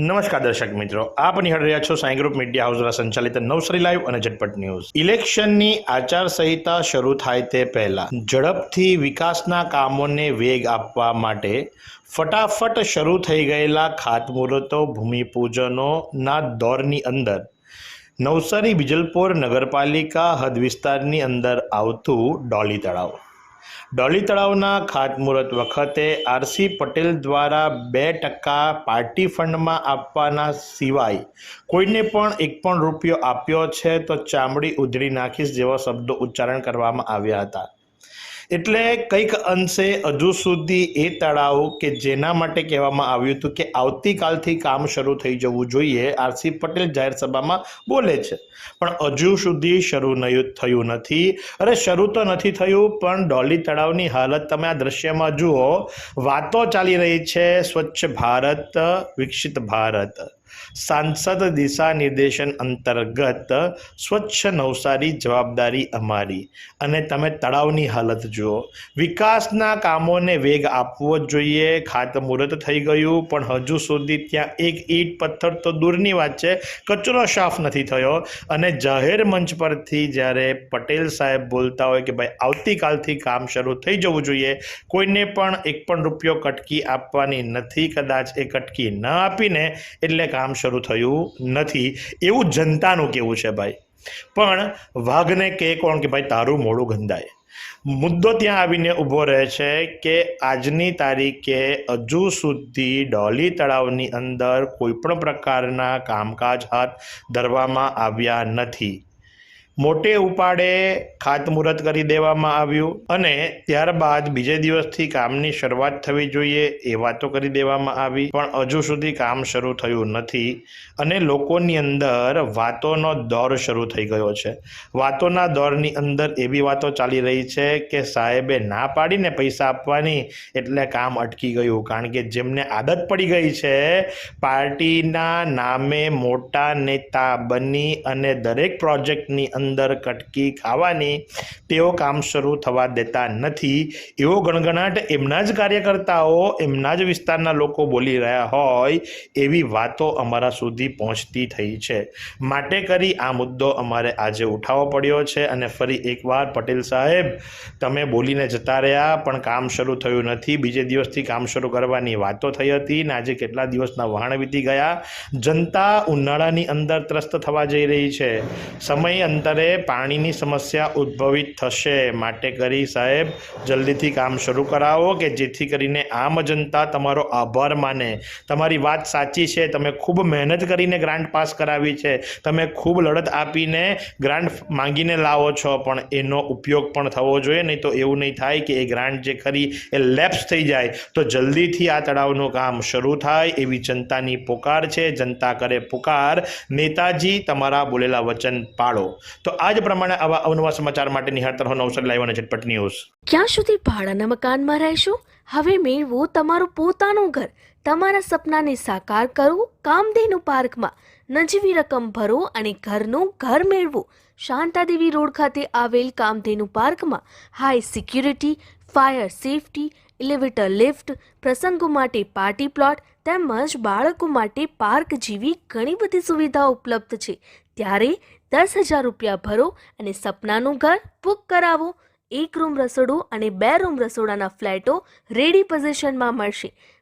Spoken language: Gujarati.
નમસ્કાર દર્શક મિત્રો, આપ નિહાળી રહ્યા છો સાંઈ ગ્રુપ મીડિયા હાઉસ દ્વારા સંચાલિત નવસરી લાઈવ અને ઝટપટ ન્યૂઝ. ઇલેક્શનની આચારસંહિતા શરૂ થાય તે પહેલા ઝડપથી વિકાસના કામોને વેગ આપવા માટે ફટાફટ શરૂ થઈ ગયેલા ખાતમુહૂર્તો, ભૂમિપૂજનોના દોરની અંદર નવસારી, બિજલપોર નગરપાલિકા હદ વિસ્તારની અંદર આવતું ડોલી તળાવ. ડોલી તળાવના ખાતમુહૂર્ત વખતે આરસી પટેલ દ્વારા બે ટકા પાર્ટી ફંડમાં આપવાના સિવાય કોઈને પણ એક પણ રૂપિયો આપ્યો છે તો ચામડી ઉધડી નાખીશ જેવા શબ્દો ઉચ્ચારણ કરવામાં આવ્યા હતા. એટલે કંઈક અંશે હજુ સુધી એ તળાવ કે જેના માટે કહેવામાં આવ્યું હતું કે આવતીકાલથી કામ શરૂ થઈ જવું જોઈએ, આરસી પટેલ જાહેર સભામાં બોલે છે. પણ હજુ સુધી શરૂ નહીં થયું નથી. અરે શરૂ તો નથી થયું, પણ ડોલી તળાવની હાલત તમે આ દ્રશ્યમાં જુઓ. વાતો ચાલી રહી છે સ્વચ્છ ભારત, વિકસિત ભારત. સાંસદ દિશા નિર્દેશન અંતર્ગત સ્વચ્છ નવસારી જવાબદારી અમારી. અને તમે તળાવની હાલત જુઓ. વિકાસના કામોને વેગ આપવો જોઈએ. ખાતમુહૂર્ત થઈ ગયું, પણ હજુ સુધી ત્યાં એક ઈંટ પથ્થર તો દૂરની વાત છે. કચરો સાફ નથી થયો. અને જાહેર મંચ પરથી જ્યારે પટેલ સાહેબ બોલતા હોય કે ભાઈ આવતીકાલથી કામ શરૂ થઈ જવું જોઈએ, કોઈને પણ એક પણ રૂપિયો કટકી આપવાની નથી. કદાચ એ કટકી ન આપીને, એટલે કામ શરૂ થયું નથી. એવું જનતાનું કેવું છે ભાઈ. પણ વાઘને કે કોણ કે ભાઈ તારું મોડું ગંધાય. મુદ્દો ત્યાં આવીને ઊભો રહે છે કે આજની તારીખે હજુ સુધી ડોલી તળાવની અંદર કોઈપણ પ્રકારના કામકાજ હાથ ધરવામાં આવ્યા નથી. મોટે ઉપાડે ખાતમુહૂર્ત કરી દેવામાં આવ્યું અને ત્યારબાદ બીજે દિવસથી કામની શરૂઆત થવી જોઈએ એ વાતો કરી દેવામાં આવી. પણ હજુ સુધી કામ શરૂ થયું નથી અને લોકોની અંદર વાતોનો દોર શરૂ થઈ ગયો છે. વાતોના દોરની અંદર એવી વાતો ચાલી રહી છે કે સાહેબે ના પાડીને પૈસા આપવાની એટલે કામ અટકી ગયું. કારણ કે જેમને આદત પડી ગઈ છે, પાર્ટીના નામે મોટા નેતા બની અને દરેક પ્રોજેક્ટની અંદર કટકી ખાવાની તેઓ કામ શરૂ થવા દેતા નથી. એવો ગણગણાટ એમના જ કાર્યકર્તાઓ, એમના જ વિસ્તારના લોકો બોલી રહ્યા હોય એવી વાતો અમારા સુધી પહોંચતી થઈ છે. માટે કરી આ મુદ્દો અમારે આજે ઉઠાવવો પડ્યો છે અને ફરી એકવાર પટેલ સાહેબ, તમે બોલીને જતા રહ્યા, પણ કામ શરૂ થયું નથી. બીજે દિવસથી કામ શરૂ કરવાની વાતો થઈ હતી ને આજે કેટલા દિવસના વહાણ વીતી ગયા? જનતા ઉનાળાની અંદર ત્રસ્ત થવા જઈ રહી છે. સમય અંતરે પાણીની સમસ્યા ઉદ્ભવિત થશે. માટે કરી સાહેબ, જલ્દીથી કામ શરૂ કરાવો કે જેથી કરીને આમ જનતા તમારો આભાર માને. તમારી વાત સાચી છે. તમે ખૂબ મહેનત કરીને ગ્રાન્ટ પાસ કરાવી છે. તમે ખૂબ લડત આપીને ગ્રાન્ટ માંગીને લાવો છો. પણ એનો ઉપયોગ પણ થવો જોઈએ. નહીં તો એવું નહીં થાય કે એ ગ્રાન્ટ જે ખરી એ લેપ્સ થઈ જાય. તો જલ્દીથી આ તળાવનું કામ શરૂ થાય એવી જનતાની પોકાર છે. જનતા કરે પુકાર. નેતાજી, તમારા બોલેલા વચન પાળો. તો આજ પ્રમાણે આવા અવનવા સમાચાર માટે નિહાળતા રહો નવસર લાઈવ ઝટપટ ન્યૂઝ. ક્યાં સુધી ભાડાના મકાનમાં રહેશો? હવે મેળવો તમારું પોતાનું ઘર. તમારા સપનાને સાકાર કરો, કામધેનુ પાર્કમાં નજીવી રકમ ભરો અને ઘરનું ઘર મેળવો. શાંતાદેવી રોડ ખાતે આવેલ કામધેનુ પાર્કમાં high security fire safety elevator lift પ્રસંગો માટે પાર્ટી પ્લોટ તેમજ બાળકો માટે પાર્ક જેવી ઘણી બધી સુવિધાઓ ઉપલબ્ધ છે. ત્યારે દસ હજાર રૂપિયા ભરો અને સપનાનું ઘર બુક કરાવો. એક રૂમ રસોડું અને બે રૂમ રસોડાના ફ્લેટો રેડી પોઝિશનમાં મળશે.